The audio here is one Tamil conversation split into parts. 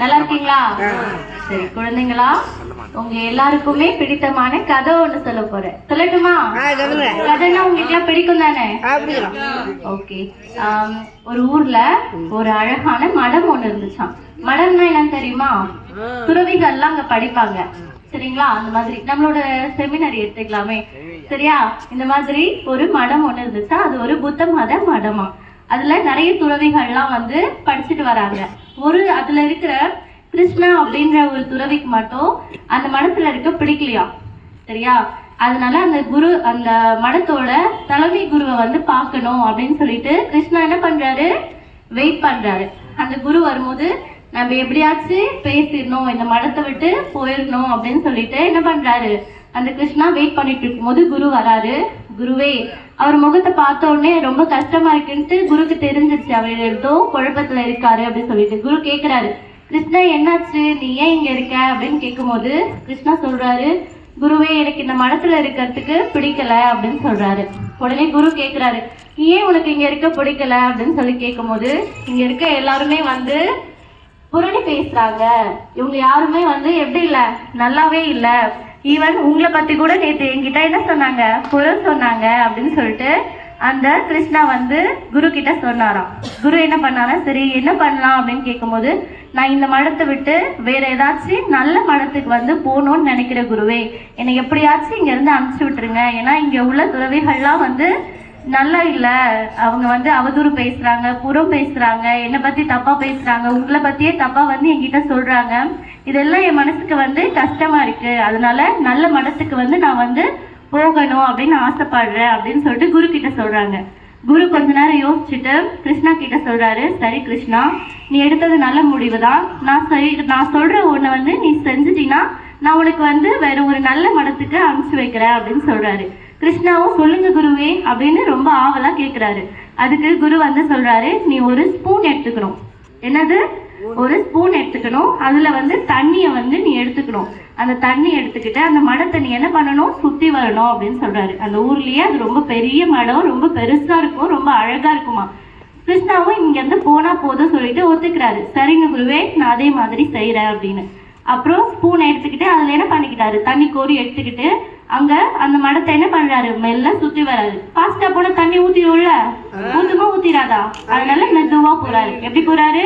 நல்லா இருக்கீங்களா? சரி குழந்தைங்களா உங்க எல்லாருக்குமே பிடித்தமான கதை ஒண்ணு சொல்ல போறேன். சொல்லட்டுமா? கதைன்னா உங்களுக்கு எல்லாம் பிடிக்கும் தானே? ஓகே. ஒரு ஊர்ல ஒரு அழகான மடம் ஒண்ணு இருந்துச்சாம். மடம்னா என்னன்னு தெரியுமா? துறவிகள்லாம் அங்க படிப்பாங்க. சரிங்களா? அந்த மாதிரி. நம்மளோட செமினரி எடுத்துக்கலாமே. சரியா? இந்த மாதிரி ஒரு மடம் ஒண்ணு இருந்துச்சா? அது ஒரு புத்த மத மடமா. அதில் நிறைய துறவிகள்லாம் வந்து படிச்சுட்டு வராங்க. ஒரு அதில் இருக்கிற கிருஷ்ணா அப்படின்ற ஒரு துறவிக்கு மட்டும் அந்த மடத்தில் இருக்க பிடிக்கலையா? சரியா? அதனால அந்த குரு அந்த மடத்தோட தலைமை குருவை வந்து பார்க்கணும் அப்படின்னு சொல்லிட்டு கிருஷ்ணா என்ன பண்றாரு? வெயிட் பண்றாரு. அந்த குரு வரும்போது நம்ம எப்படியாச்சும் பேசிடணும் இந்த மடத்தை விட்டு போயிடணும் அப்படின்னு சொல்லிட்டு என்ன பண்றாரு? அந்த கிருஷ்ணா வெயிட் பண்ணிட்டு இருக்கும்போது குரு வராரு. குருவே அவர் முகத்தை பார்த்த உடனே ரொம்ப கஷ்டமா இருக்குன்ட்டு குருக்கு தெரிஞ்சிருச்சு. அவர் ஏதோ குழப்பத்துல இருக்காரு அப்படின்னு சொல்லிட்டு குரு கேக்குறாரு. கிருஷ்ணா என்னாச்சு? நீ ஏன் இங்க இருக்க? அப்படின்னு கேட்கும்போது கிருஷ்ணா சொல்றாரு குருவே எனக்கு இந்த மடத்துல இருக்கிறதுக்கு பிடிக்கல அப்படின்னு சொல்றாரு. உடனே குரு கேக்குறாரு ஏன் உனக்கு இங்க இருக்க பிடிக்கல? அப்படின்னு சொல்லி கேட்கும்போது இங்க இருக்க எல்லாருமே வந்து புரணி பேசுறாங்க. இவங்க யாருமே வந்து எப்படி இல்ல? நல்லாவே இல்லை. ஈவன் உங்களை பத்தி கூட நேற்று என்கிட்ட என்ன சொன்னாங்க? புறம் சொன்னாங்க அப்படின்னு சொல்லிட்டு அந்த கிருஷ்ணா வந்து குரு கிட்ட சொன்னாராம். குரு என்ன பண்ணாரா? சரி என்ன பண்ணலாம் அப்படின்னு கேட்கும்போது நான் இந்த மடத்தை விட்டு வேற ஏதாச்சும் நல்ல மடத்துக்கு வந்து போகணும்னு நினைக்கிற குருவே என்னை எப்படியாச்சும் இங்க இருந்து அனுப்பிச்சு விட்டுருங்க. ஏன்னா இங்க உள்ள துறவிகள்லாம் வந்து நல்லா இல்ல. அவங்க வந்து அவதூறு பேசுறாங்க புறம் பேசுறாங்க என்னை பத்தி தப்பா பேசுறாங்க உங்களை பத்தியே தப்பா வந்து என்கிட்ட சொல்றாங்க. இதெல்லாம் என் மனசுக்கு வந்து கஷ்டமா இருக்கு. அதனால நல்ல மனசுக்கு வந்து நான் வந்து போகணும் அப்படின்னு ஆசைப்படுறேன் அப்படின்னு சொல்லிட்டு குரு கிட்ட சொல்றாங்க. குரு கொஞ்ச நேரம் யோசிச்சுட்டு கிருஷ்ணா கிட்ட சொல்றாரு சரி கிருஷ்ணா நீ எடுத்தது நல்ல முடிவு தான் நான் சரி நான் சொல்ற ஒண்ணு வந்து நீ செஞ்சுட்டீன்னா நான் உனக்கு வந்து வேற ஒரு நல்ல மடத்துக்கு அனுப்பிச்சு வைக்கிறேன் அப்படின்னு சொல்றாரு. கிருஷ்ணாவும் சொல்லுங்க குருவே அப்படின்னு ரொம்ப ஆவலா கேக்குறாரு. அதுக்கு குரு வந்து சொல்றாரு நீ ஒரு ஸ்பூன் எடுத்துக்கணும். என்னது? ஒரு ஸ்பூன் எடுத்துக்கணும். அதுல வந்து தண்ணிய வந்து நீ எடுத்துக்கணும். அந்த தண்ணி எடுத்துக்கிட்டு அந்த மடத்தை நீ என்ன பண்ணணும்? சுத்தி வரணும் அப்படின்னு சொல்றாரு. அந்த ஊர்லயே அது ரொம்ப பெரிய மடம் ரொம்ப பெருசா இருக்கும் ரொம்ப அழகா இருக்குமா. கிருஷ்ணாவும் இங்கேருந்து போனால் போனா போதும் சொல்லிட்டு ஒத்துக்கிறாரு. சரிங்க குருவே நான் அதே மாதிரி செய்கிறேன் அப்படின்னு. அப்புறம் ஸ்பூன் எடுத்துக்கிட்டு அதில் என்ன பண்ணிக்கிட்டாரு? தண்ணி கோரி எடுத்துக்கிட்டு அங்க அந்த மடத்தை என்ன பண்றாரு? மெல்ல சுத்தி வராரு. ஃபாஸ்டா போன தண்ணி ஊத்திடும்ல? ஊத்துமா ஊத்திராதா அதனால மெதுவா போறாரு. எப்படி போறாரு?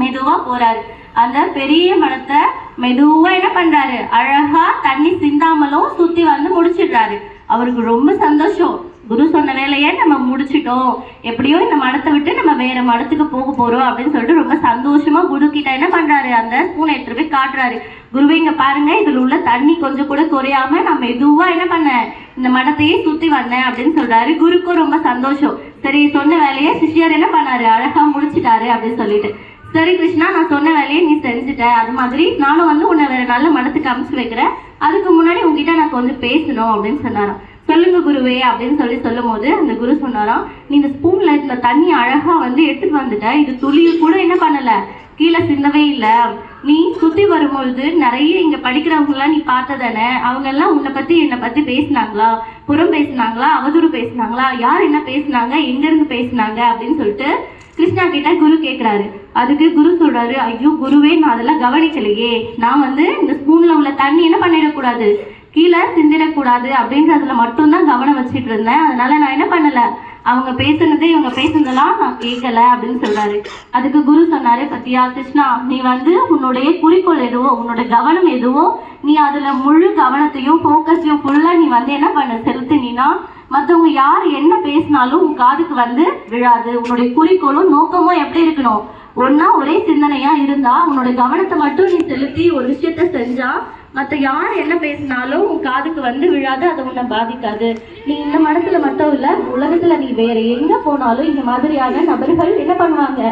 மெதுவா போறாரு. அந்த பெரிய மரத்தை மெதுவா என்ன பண்றாரு? அழகா தண்ணி சிந்தாமலும் சுத்தி வந்து முடிச்சிடுறாரு. அவருக்கு ரொம்ப சந்தோஷம். குரு சொன்ன வேலையை நம்ம முடிச்சிட்டோம். எப்படியோ இந்த மடத்தை விட்டு நம்ம வேற மடத்துக்கு போக போறோம் அப்படின்னு சொல்லிட்டு ரொம்ப சந்தோஷமா குரு கிட்ட என்ன பண்றாரு? அந்த ஸ்பூனை எடுத்துட்டு போய் காட்டுறாரு. குருவே இங்க பாருங்க இதுல உள்ள தண்ணி கொஞ்சம் கூட குறையாம நான் மெதுவா என்ன பண்ணேன்? இந்த மடத்தையே சுத்தி வந்தேன் அப்படின்னு சொல்றாரு. குருக்கும் ரொம்ப சந்தோஷம். சரி சொன்ன வேலையை சிஷ்யர் என்ன பண்ணாரு? அழகா முடிச்சிட்டாரு அப்படின்னு சொல்லிட்டு. சரி கிருஷ்ணா நான் சொன்ன வேலையை நீ செஞ்சுட்ட. அது மாதிரி நானும் வந்து உன்னை வேற நல்ல மனத்துக்கு அமுச்சு வைக்கிறேன். அதுக்கு முன்னாடி உங்ககிட்ட நான் கொஞ்சம் பேசணும் அப்படின்னு சொன்னாராம். சொல்லுங்க குருவே அப்படின்னு சொல்லி சொல்லும் போது அந்த குரு சொன்னாராம் நீ இந்த ஸ்பூன்ல இந்த தண்ணி அழகா வந்து எடுத்துட்டு வந்துட்ட. இது துளிய கூட என்ன பண்ணல? கீழே சிந்தவே இல்லை. நீ சுத்தி வரும்பொழுது நிறைய இங்க படிக்கிறவங்கலாம் நீ பார்த்ததானே? அவங்க எல்லாம் உன்னை பத்தி என்னை பத்தி பேசினாங்களா? புறம் பேசினாங்களா? அவதூறு பேசினாங்களா? யார் என்ன பேசினாங்க? எங்க இருந்து பேசினாங்க? அப்படின்னு சொல்லிட்டு கிருஷ்ணா கிட்ட குரு கேட்குறாரு அதுக்கு குரு சொல்றாரு ஐயோ குருவே நான் அதெல்லாம் கவனிக்கலையே. நான் வந்து இந்த ஸ்பூன்ல உள்ள தண்ணி என்ன பண்ணிடக்கூடாது? கீழே சிந்திடக்கூடாது. அப்படின்றதுல மட்டும்தான் கவனம் வச்சுட்டு இருந்தேன். அதனால நான் என்ன பண்ணலை? அவங்க பேசுனது இவங்க பேசுனதெல்லாம் நான் கேட்கல அப்படின்னு சொல்றாரு. அதுக்கு குரு சொன்னாரு பத்தியா கிருஷ்ணா நீ வந்து உன்னுடைய குறிக்கோள் எதுவோ உன்னோட கவனம் எதுவோ நீ அதுல முழு கவனத்தையும் ஃபோக்கஸையும் ஃபுல்லா நீ வந்து என்ன பண்ண செலுத்தினா மற்றவங்க யார் என்ன பேசினாலும் உன் காதுக்கு வந்து விழாது. உன்னுடைய குறிக்கோளும் நோக்கமும் எப்படி இருக்கணும்? ஒன்னா ஒரே சிந்தனையா இருந்தா உன்னோட கவனத்தை மட்டும் நீ செலுத்தி ஒரு விஷயத்த செஞ்சா மற்ற யார் என்ன பேசினாலும் உன் காதுக்கு வந்து விழாது அது உன்னை பாதிக்காது. நீ இந்த மனசுல மட்டும் இல்ல உலகத்துல நீ வேற எங்க போனாலும் இந்த மாதிரியான நபர்கள் என்ன பண்ணுவாங்க?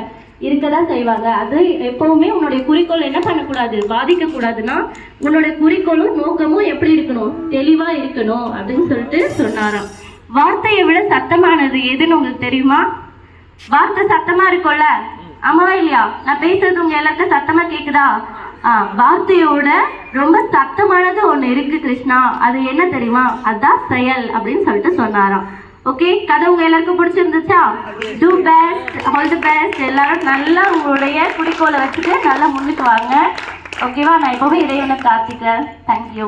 இருக்க தான் செய்வாங்க. அது எப்பவுமே உன்னுடைய குறிக்கோள் என்ன பண்ணக்கூடாது? பாதிக்க கூடாதுன்னா உன்னோட குறிக்கோளும் நோக்கமும் எப்படி இருக்கணும்? தெளிவா இருக்கணும் அப்படின்னு சொல்லிட்டு சொன்னாராம். வார்த்தையை விட சத்தமானது எதுன்னு உங்களுக்கு தெரியுமா? வார்த்தை சத்தமா இருக்கும்ல? ஆமாவா இல்லையா? நான் பேசுறது உங்க எல்லாருக்கும் சத்தமா கேக்குதா? ஆ வார்த்தையோட ரொம்ப சத்தமானது ஒண்ணு இருக்கு கிருஷ்ணா. அது என்ன தெரியுமா? அதான் செயல் அப்படின்னு சொல்லிட்டு சொன்னாராம். ஓகே கதை உங்க எல்லாருக்கும் பிடிச்சிருந்துச்சா? Do best all the best எல்லாரும் நல்லா உங்களுடைய குறிக்கோளை வச்சுட்டு நல்லா முன்னுக்கு வாங்க. ஓகேவா நான் எப்பவுமே இறைவனை பிரார்த்திக்கிறேன். தேங்க்யூ